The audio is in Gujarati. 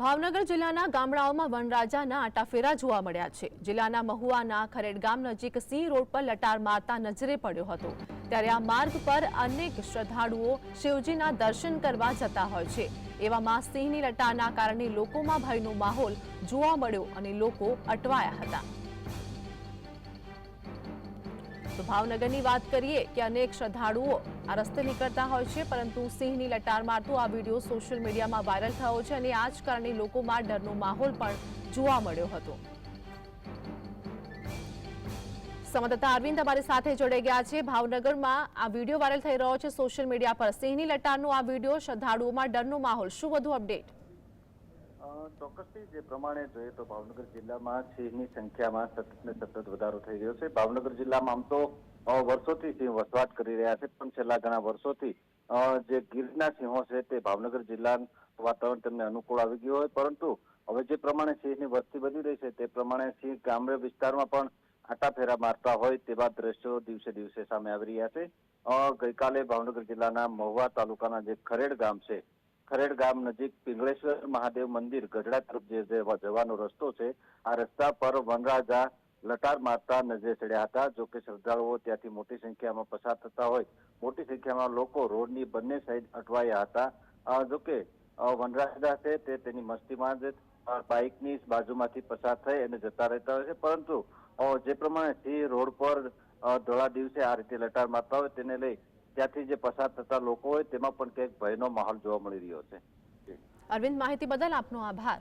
ભાવનગર જિલ્લાના ગામડાઓમાં વનરાજાના આટાફેરા જોવા મળ્યા છે. જિલ્લાના મહુવાના ખરેડ ગામ નજીક સિંહ રોડ પર લટાર મારતા નજરે પડ્યો હતો. ત્યારે આ માર્ગ પર અનેક શ્રદ્ધાળુઓ શિવજીના દર્શન કરવા જતા હોય છે. એવામાં સિંહની લટારના કારણે લોકોમાં ભયનો માહોલ જોવા મળ્યો અને લોકો અટવાયા હતા. તો ભાવનગરની વાત કરીએ કે અનેક શ્રદ્ધાળુઓ આ રસ્તે નીકળતા હોય છે, પરંતુ સિંહની લટાર મારતો આ વીડિયો સોશિયલ મીડિયામાં વાયરલ થયો છે અને આ જ કારણે લોકોમાં ડરનો માહોલ પણ જોવા મળ્યો હતો. સંવાદદાતા અરવિંદ અમારી સાથે જોડાઈ ગયા છે. ભાવનગરમાં આ વીડિયો વાયરલ થઈ રહ્યો છે સોશિયલ મીડિયા પર. સિંહની લટારનો આ વીડિયો શ્રદ્ધાળુઓમાં ડરનો માહોલ. શું વધુ અપડેટ? ચોક્કસથી જે પ્રમાણે જોઈએ તો ભાવનગર જિલ્લામાં સિંહની સંખ્યામાં સતત ને સતત વધારો થઈ રહ્યો છે. ભાવનગર જિલ્લામાં આમ તો વર્ષોથી સિંહ વસવાટ કરી રહ્યા છે, પણ છેલ્લા ઘણા વર્ષોથી જે ગીરના સિંહો છે તે ભાવનગર જિલ્લાનું વાતાવરણ તેમને અનુકૂળ આવી ગયું હોય, પરંતુ હવે જે પ્રમાણે સિંહની વસ્તી વધી રહી છે, તે પ્રમાણે સિંહ ગામડે વિસ્તારમાં પણ આટાફેરા મારતા હોય તેવા દ્રશ્યો દિવસે દિવસે સામે આવી રહ્યા છે. ગઈકાલે ભાવનગર જિલ્લાના મહુવા તાલુકાના જે ખરેડ ગામ છે ખરેડ ગામ નજીક પિંગળેશ્વર મહાદેવ મંદિર ગઢડા તરફ જે જવાનો રસ્તો છે, આ રસ્તા પર વનરાજા લટાર મારતા નજરે ચડ્યા હતા. જો કે શ્રદ્ધાળુઓ ત્યાંથી મોટી સંખ્યામાં પસાર થતા હોય. મોટી સંખ્યામાં લોકો રોડની બંને સાઈડ અટવાયા હતા. જો કે વનરાજા છે તે તેની મસ્તીમાં જ બાઇકની બાજુમાંથી પસાર થઈ અને જતા રહેતા હોય છે. પરંતુ જે પ્રમાણે સિંહ રોડ પર ધોળા દિવસે આ રીતે લટાર મારતા હોય, તેને લઈ ત્યાંથી જે પસાર થતા લોકો હોય, તેમાં પણ કંઈક ભયનો માહોલ જોવા મળી રહ્યો છે. અરવિંદ, માહિતી બદલ આપનો આભાર.